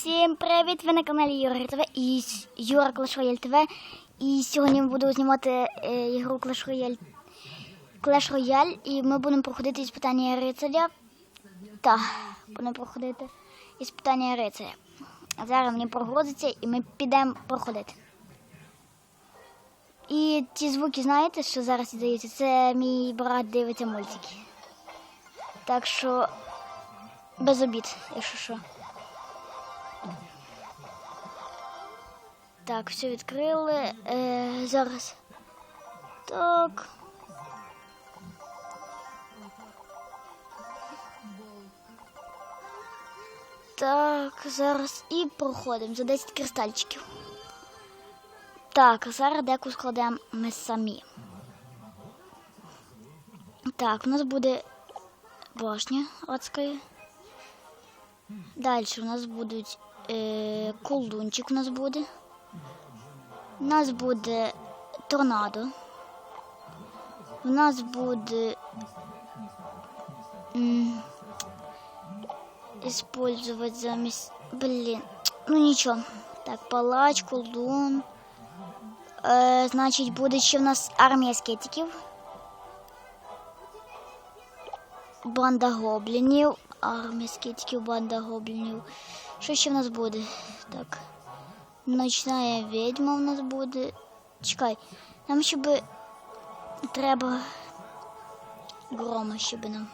Всім привіт! Ви на каналі Юра ТВ і Юра Clash Royale ТВ. І сьогодні буду знімати е, ігру Clash Royale, Clash Royale і ми будемо проходити іспитання рицаря. Так, будемо проходити іспитання рицаря. Зараз мені прогрузиться і ми підемо проходити. І ті звуки, знаєте, що зараз здається, це мій брат дивиться мультики. Так що без обід, якщо що. Так, все відкрили. Е, зараз. Так. Так, зараз і проходимо за 10 кристальчиків. Так, зараз деку складемо ми самі. Так, у нас буде башня адська. Далі у нас будуть е, колдунчик у нас буде. У нас буде торнадо. У нас буде м, использовать замість. Блін. Ну нічого. Так, палач, колдун. Е, значить, буде ще в нас армія скетиків. Банда гоблінів. Армія скетиків, банда гоблінів. Що ще в нас буде? Так. Ночная ведьма у нас буде. Чекай, нам ще би треба грома ще би нам.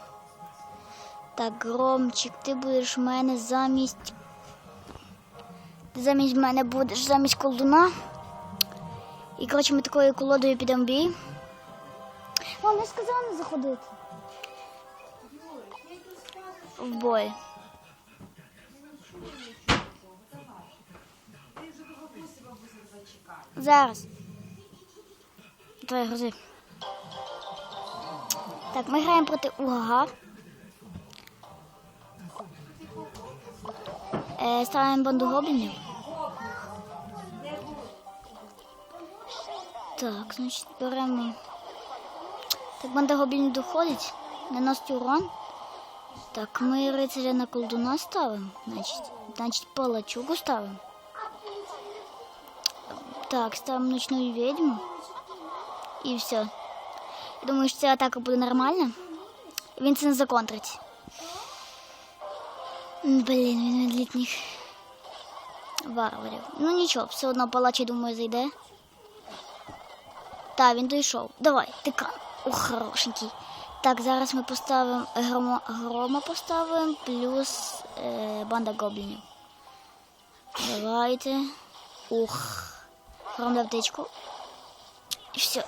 Так, громчик, ти будеш в мене замість. Ти замість мене будеш замість колдуна. І коротше ми такою колодою підемо бій. Мам, я сказала не заходити. В бой. Зараз. Давай, грози. Так, ми граємо проти Угага. Е, ставимо банду гоблінів. Так, значить, беремо. Так, банда гоблінів доходить, наносить урон. Так, ми рицаря на колдуна ставимо. Значить, значить палачугу ставимо. Так, ставимо ночную ведьму. І все. Думаю, що ця атака буде нормальна. Він це не законтрить. Блін, він від літніх варварів. Ну нічого, все одно палач, я думаю, зайде. Так, він дійшов. Давай, тикан. Ух, хорошенький. Так, зараз ми поставимо грома, грома поставимо, плюс е, банда гоблінів. Давайте. Ух. Дав тичку. І все.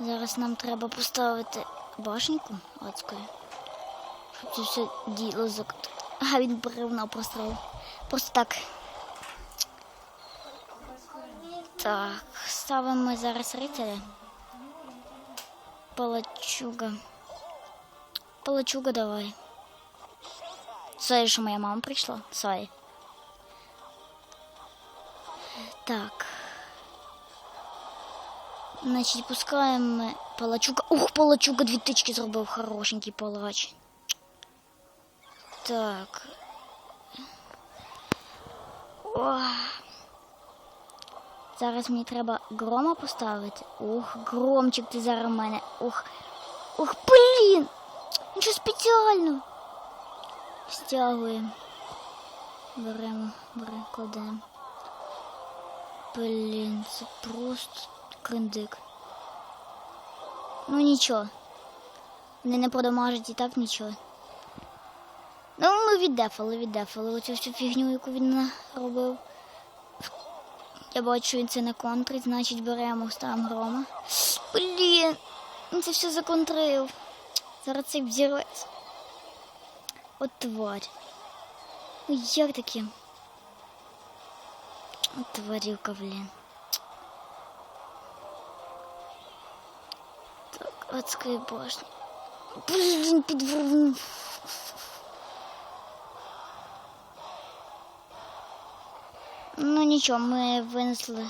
Зараз нам треба поставити башеньку адською. Щоб це все діло закрити. А він бревно прострелив. Просто так. Так, ставимо зараз рицаря. Палачуга. Палачуга давай. Сорі, що моя мама прийшла. Сорі. Так. Значить, пускаємо ми палачуга. Ух, палачуга дві тички зробив хорошенький палач. Так. Ох. Зараз мені треба грома поставити. Ух, громчик ти зараз в мене. Ух. Ух, блін! Нічого спеціально. Стягуємо. Беремо, беремо, кладемо. Блін, це просто криндик. Ну нічого. Вони не продамажать і так нічого. Ну, ми віддефали, віддефали оцю всю фігню, яку він робив. Я бачу, він це не контрить, значить беремо, ставимо грома. Блін, він це все законтрив. Зараз цей взірветься. От тварь. Ну як таке? От тварюка, блін. Так, адської башні. Блін, підвернув. Ну нічого, ми винесли.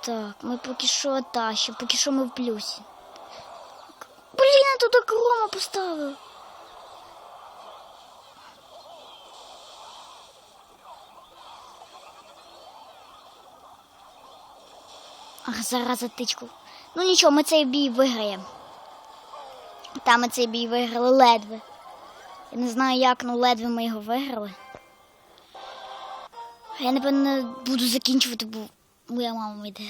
Так, ми поки що та, ще поки що ми в плюсі. Блін, я тут крома поставив. Ах, зараза тичку. Ну нічого, ми цей бій виграємо. Та ми цей бій виграли ледве. Я не знаю як, ну ледве ми його виграли. Я, напевно, буду закінчувати, бо моя мама йде.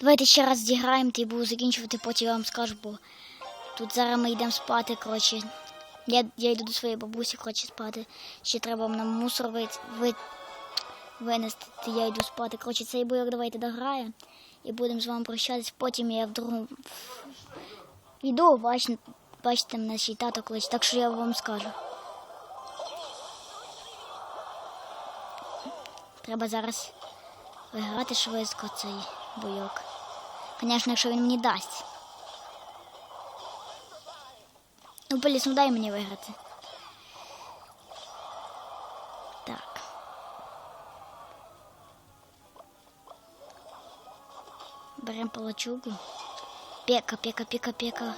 Давайте ще раз зіграємо, та й буду закінчувати, потім я вам скажу, бо тут зараз ми йдемо спати, коротше. Я, я йду до своєї бабусі, коротше, спати. Ще треба нам мусор ви, ви, винести, я йду спати. Коротше, цей бойок давайте дограємо. І будемо з вами прощатись. Потім я в другому йду, бачите, бачите, мене ще тато кличе, так що я вам скажу. Треба зараз виграти швидко цей бойок. Звісно, якщо він мені дасть. Ну, Поліс, ну дай мені виграти. Беремо палачугу. Пека, пека, пека, пека.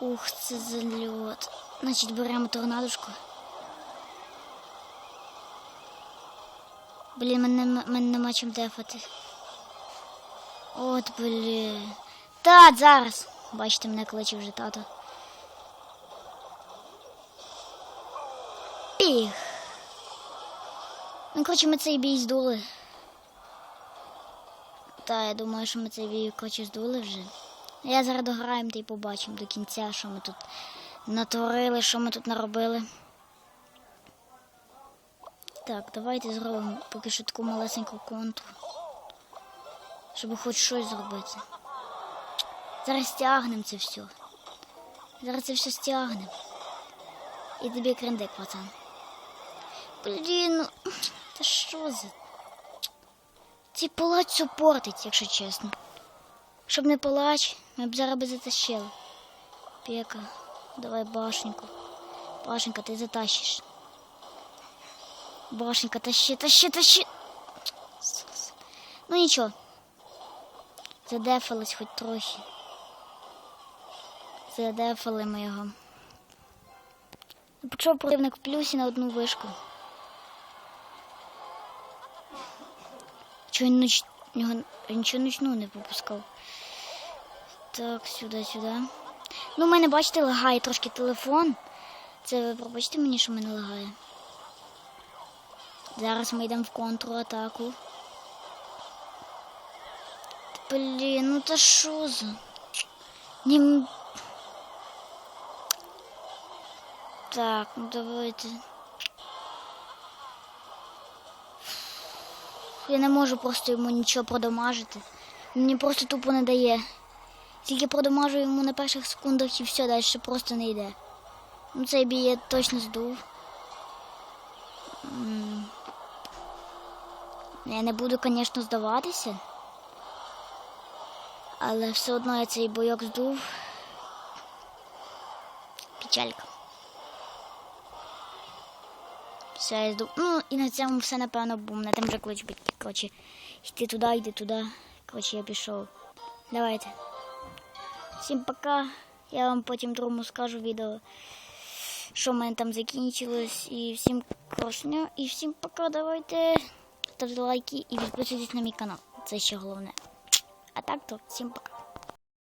Ух, це зальот. Значить, беремо торнадушку. Блін, мене, мене нема чим дефати. От, блін. Та, зараз. Бачите, мене кличе вже тато. Піх. Ну, коротше, ми цей бій здули. Та, я думаю, що ми цей коротше, здули вже. Я зараз дограємо та й побачимо до кінця, що ми тут натворили, що ми тут наробили. Так, давайте зробимо поки що таку малесеньку контур. Щоб хоч щось зробити. Зараз стягнемо це все. Зараз це все стягнемо. І тобі крендик, пацан. Блін, ну та що за? Цей палач супортить, якщо чесно. Щоб не палач, ми б зараз би затащили. Пека, давай башеньку. Башенька, ти затащиш. Башенька, тащи, тащи, тащи. Ну нічого. Задефались хоч трохи. Задефали ми його. Почав противник в плюсі на одну вишку. Чого він ноч... нього... нічого ночну не попускав. Так, сюди, сюди. Ну, у мене, бачите, лагає трошки телефон. Це ви пробачте мені, що мене лагає. Зараз ми йдемо в контратаку. Блін, ну та що за? Ні... Так, ну давайте. Я не можу просто йому нічого продамажити. Мені просто тупо не дає. Тільки продамажу йому на перших секундах і все, далі просто не йде. Ну цей бій я точно здув. Я не буду, звісно, здаватися. Але все одно я цей бойок здув. Печалька. Все, я здув. Ну, і на цьому все, напевно, бо мене там вже клич батьки. Коротше, йти туди, йди туди. Коротше, я пішов. Давайте. Всім пока. Я вам потім другому скажу відео, що в мене там закінчилось. І всім хорошого. І всім пока. Давайте. Ставте лайки і підписуйтесь на мій канал. Це ще головне. А так то всім пока.